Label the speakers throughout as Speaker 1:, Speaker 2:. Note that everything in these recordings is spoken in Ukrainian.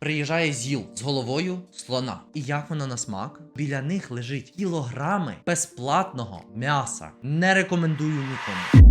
Speaker 1: Приїжджає ЗІЛ з головою слона. І як воно на смак? Біля них лежить кілограми безплатного м'яса. Не рекомендую нікому.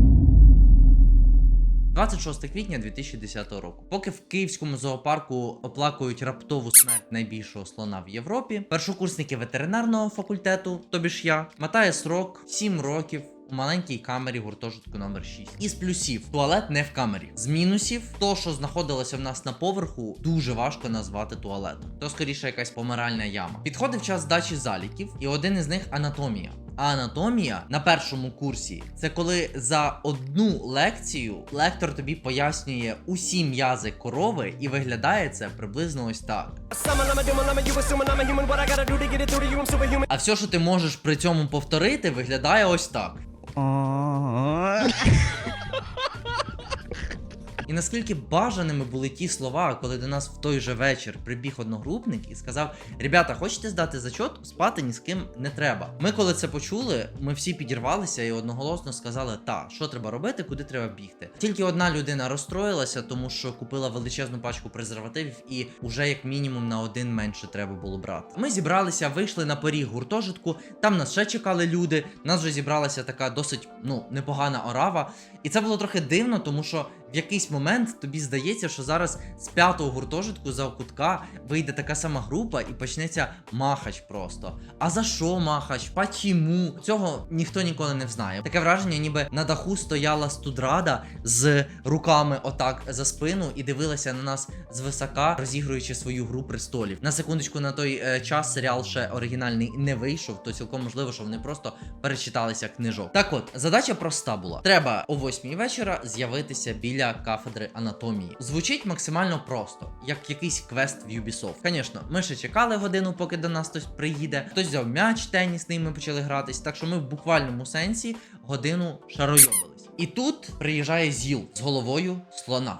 Speaker 1: 26 квітня 2010 року. Поки в київському зоопарку оплакують раптову смерть найбільшого слона в Європі, першокурсники ветеринарного факультету, тобі ж я, мотає срок 7 років. У маленькій камері гуртожитку номер 6. Із плюсів туалет не в камері. З мінусів, то, що знаходилося в нас на поверху, дуже важко назвати туалетом. То скоріше якась помиральна яма. Підходив час здачі заліків, і один із них анатомія. А анатомія на першому курсі це коли за одну лекцію лектор тобі пояснює усі м'язи корови, і виглядає це приблизно ось так. А все, що ти можеш при цьому повторити, виглядає ось так. Aww. І наскільки бажаними були ті слова, коли до нас в той же вечір прибіг одногрупник і сказав: Ребята, хочете здати зачот? Спати ні з ким не треба. Ми, коли це почули, ми всі підірвалися і одноголосно сказали: та, що треба робити, куди треба бігти. Тільки одна людина розстроїлася, тому що купила величезну пачку презервативів, і уже як мінімум на один менше треба було брати. Ми зібралися, вийшли на поріг гуртожитку. Там нас ще чекали люди. Нас вже зібралася така досить ну непогана орава. І це було трохи дивно, тому що в якийсь момент тобі здається, що зараз з п'ятого гуртожитку за кутка вийде така сама група і почнеться махач просто. А за що махач? Почему? Цього ніхто ніколи не знає. Таке враження, ніби на даху стояла студрада з руками отак за спину і дивилася на нас звисока, розігруючи свою гру престолів. На секундочку, на той е, час серіал ще оригінальний не вийшов, то цілком можливо, що вони просто перечиталися книжок. Так от, задача проста була: треба о 8 вечора з'явитися біля кафедри анатомії. Звучить максимально просто, як якийсь квест в Ubisoft. Звісно, ми ще чекали годину, поки до нас хтось приїде. Хтось взяв м'яч тенісний, ми почали гратись. Так що ми в буквальному сенсі годину шаройобились. І тут приїжджає ЗІЛ з головою слона.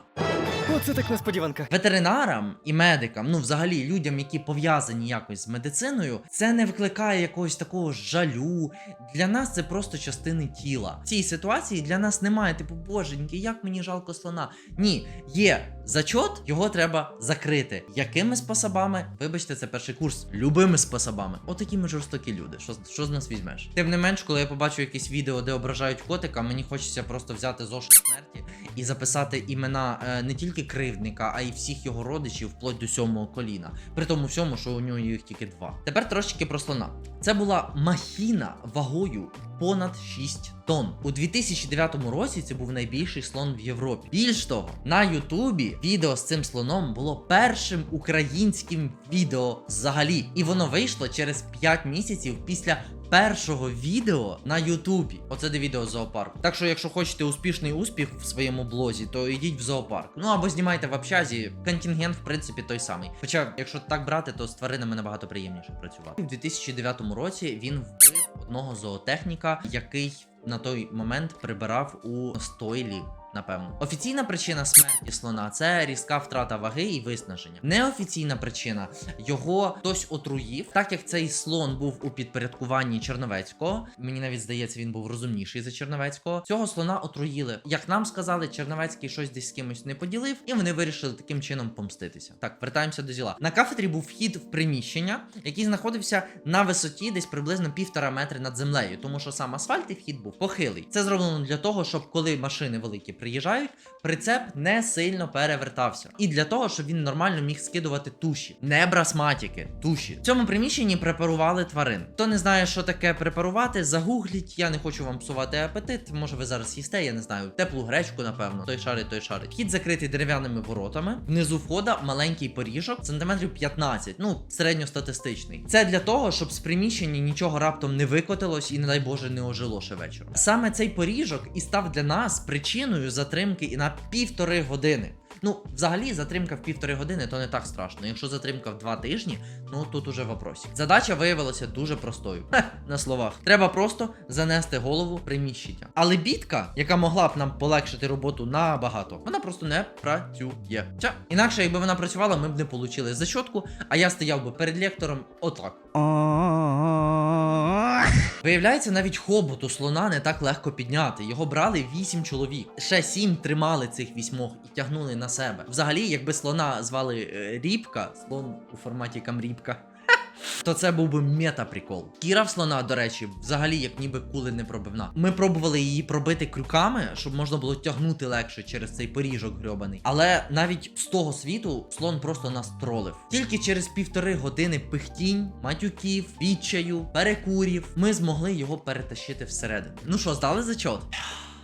Speaker 2: Оце так несподіванка.
Speaker 1: Ветеринарам і медикам, ну взагалі людям, які пов'язані якось з медициною, це не викликає якогось такого жалю. Для нас це просто частини тіла. В цій ситуації для нас немає, типу, боженьки, як мені жалко слона. Ні, є зачот, його треба закрити. Якими способами? Вибачте, це перший курс. Любими способами. Отакі ми жорстокі люди. Що, що з нас візьмеш? Тим не менш, коли я побачу якесь відео, де ображають котика, мені хочеться просто взяти зошит смерті і записати імена е, не тільки кривдника, а й всіх його родичів вплоть до сьомого коліна. При тому всьому, що у нього їх тільки два. Тепер трошечки про слона. Це була махіна вагою понад 6 тонн. У 2009 році це був найбільший слон в Європі. Більш того, на Ютубі відео з цим слоном було першим українським відео взагалі. І воно вийшло через 5 місяців після першого відео на Ютубі. Оце де відео з зоопарку. Так що, якщо хочете успішний успіх в своєму блозі, то йдіть в зоопарк. Ну або знімайте в общазі. Контингент, в принципі, той самий. Хоча, якщо так брати, то з тваринами набагато приємніше працювати. У 2009 році він вбив одного зоотехніка, який на той момент прибирав у стойлі. Напевно, офіційна причина смерті слона це різка втрата ваги і виснаження. Неофіційна причина його хтось отруїв, так як цей слон був у підпорядкуванні Черновецького. Мені навіть здається, він був розумніший за Черновецького. Цього слона отруїли. Як нам сказали, Черновецький щось десь з кимось не поділив, і вони вирішили таким чином помститися. Так, вертаємося до зіла. На кафедрі був вхід в приміщення, який знаходився на висоті десь приблизно півтора метри над землею, тому що сам асфальт і вхід був похилий. Це зроблено для того, щоб коли машини великі приїжджають, прицеп не сильно перевертався. І для того, щоб він нормально міг скидувати туші, не брасматіки, туші. В цьому приміщенні препарували тварин. Хто не знає, що таке препарувати, загугліть. Я не хочу вам псувати апетит. Може, ви зараз їсте, я не знаю. Теплу гречку, напевно. Той шарить, той шарить. Вхід закритий дерев'яними воротами. Внизу входа маленький поріжок, сантиметрів 15, ну середньостатистичний. Це для того, щоб з приміщення нічого раптом не викотилось і, не дай Боже, не ожило ще вечором. Саме цей поріжок і став для нас причиною затримки і на півтори години. Ну, взагалі, затримка в півтори години то не так страшно. Якщо затримка в два тижні, ну тут уже вопрос. Задача виявилася дуже простою. Хех, на словах. Треба просто занести голову приміщення. Але бітка, яка могла б нам полегшити роботу набагато, вона просто не працює. Ця. Інакше, якби вона працювала, ми б не отримали зачотку, а я стояв би перед лектором отак. Виявляється, навіть хобот у слона не так легко підняти. Його брали вісім чоловік. Ще сім тримали цих вісьмох і тягнули на себе. Взагалі, якби слона звали е, Рібка, слон у форматі камрібка. То це був би мета-прикол. Кіра в слона, до речі, взагалі як ніби кули не пробивна. Ми пробували її пробити крюками, щоб можна було тягнути легше через цей поріжок грьобаний. Але навіть з того світу слон просто нас тролив. Тільки через півтори години пихтінь, матюків, відчаю, перекурів, ми змогли його перетащити всередину. Ну що, здали зачот?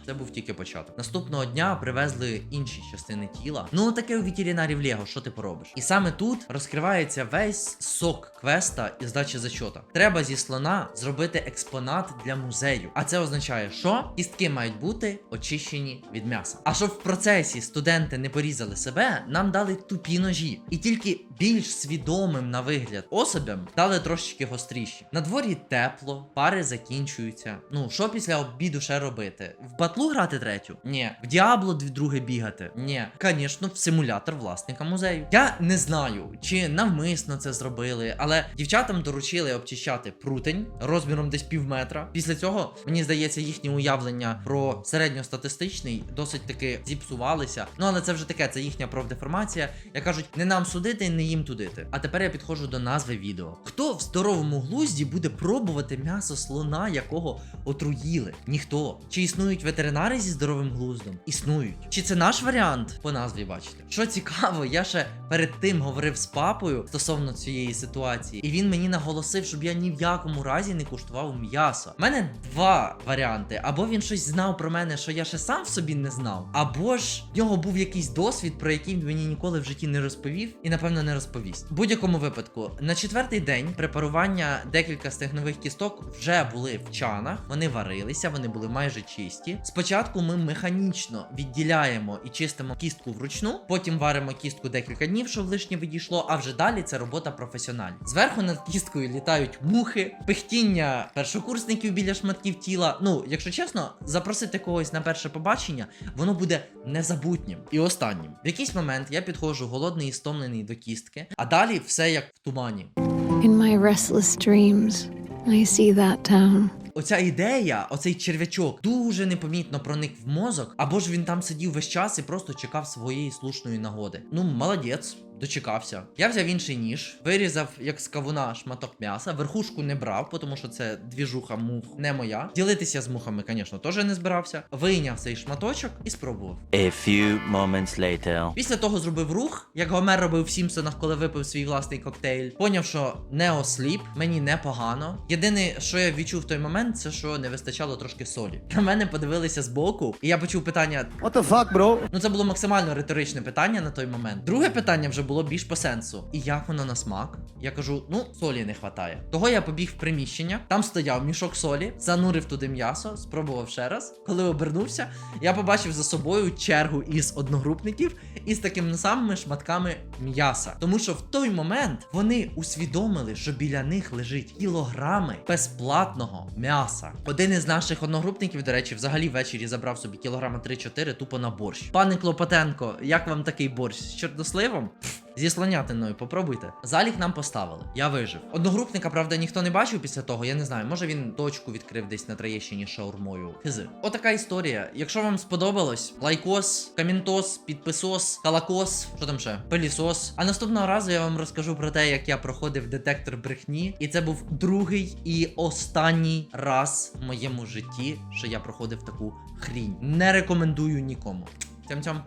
Speaker 1: Це був тільки початок. Наступного дня привезли інші частини тіла. Ну таке у ветеринарів Лего, що ти поробиш? І саме тут розкривається весь сок квеста і здачі зачота. Треба зі слона зробити експонат для музею. А це означає, що кістки мають бути очищені від м'яса. А щоб в процесі студенти не порізали себе, нам дали тупі ножі. І тільки більш свідомим на вигляд особям дали трошечки гостріші. На дворі тепло, пари закінчуються. Ну що після обіду ще робити? В батлу грати третю? Ні. В Діабло друге бігати? Ні. Звісно, в симулятор власника музею. Я не знаю, чи навмисно це зробили, але дівчатам доручили обчищати прутень розміром десь пів метра. Після цього мені здається, їхнє уявлення про середньостатистичний досить таки зіпсувалися. Ну але це вже таке, це їхня профдеформація. Я кажуть, не нам судити, не їм тудити. А тепер я підходжу до назви відео. Хто в здоровому глузді буде пробувати м'ясо слона, якого отруїли? Ніхто. Чи існують ветеринари зі здоровим глуздом? Існують. Чи це наш варіант? По назві бачите. Що цікаво, я ще перед тим говорив з папою стосовно цієї ситуації, і він мені наголосив, щоб я ні в якому разі не куштував м'ясо. У мене два варіанти: або він щось знав про мене, що я ще сам в собі не знав, або ж в нього був якийсь досвід, про який він мені ніколи в житті не розповів, і напевно не розповість. В будь-якому випадку, на четвертий день препарування декілька стегнових кісток вже були в чанах, вони варилися, вони були майже чисті. Спочатку ми механічно відділяємо і чистимо кістку вручну, потім варимо кістку декілька днів, щоб лишнє відійшло, а вже далі це робота професіоналів. Зверху над кісткою літають мухи, пихтіння першокурсників біля шматків тіла. Ну, якщо чесно, запросити когось на перше побачення, воно буде незабутнім. І останнім. В якийсь момент я підходжу голодний і стомлений до кістки, а далі все як в тумані.
Speaker 3: In my restless dreams, I see that town.
Speaker 1: Оця ідея, оцей черв'ячок, дуже непомітно проник в мозок, або ж він там сидів весь час і просто чекав своєї слушної нагоди. Ну, молодець. Дочекався. Я взяв інший ніж, вирізав як з кавуна шматок м'яса, верхушку не брав, тому що це двіжуха мух не моя. Ділитися з мухами, звісно, теж не збирався. Вийняв цей шматочок і спробував.
Speaker 4: A few moments later.
Speaker 1: Після того зробив рух, як Гомер робив в Сімпсонах, коли випив свій власний коктейль. Поняв, що не осліп, мені непогано. Єдине, що я відчув в той момент, це що не вистачало трошки солі. На мене подивилися збоку, і я почув питання:
Speaker 5: What the fuck, bro?
Speaker 1: Ну, це було максимально риторичне питання на той момент. Друге питання вже було більш по сенсу. І як воно на смак? Я кажу: ну, солі не хватає. Того я побіг в приміщення, там стояв мішок солі, занурив туди м'ясо, спробував ще раз. Коли обернувся, я побачив за собою чергу із одногрупників із такими самими шматками м'яса. Тому що в той момент вони усвідомили, що біля них лежить кілограми безплатного м'яса. Один із наших одногрупників, до речі, взагалі ввечері забрав собі кілограма 3-4 тупо на борщ. Пане Клопотенко, як вам такий борщ? З чорносливом? Зі слонятиною, попробуйте. Залік нам поставили. Я вижив. Одногрупника, правда, ніхто не бачив після того. Я не знаю. Може він точку відкрив десь на Троєщині шаурмою. Хизи. Отака історія. Якщо вам сподобалось, лайкос, камінтос, підписос, калакос, що там ще? Пилісос. А наступного разу я вам розкажу про те, як я проходив детектор брехні. І це був другий і останній раз в моєму житті, що я проходив таку хрінь. Не рекомендую нікому. Тям-тям.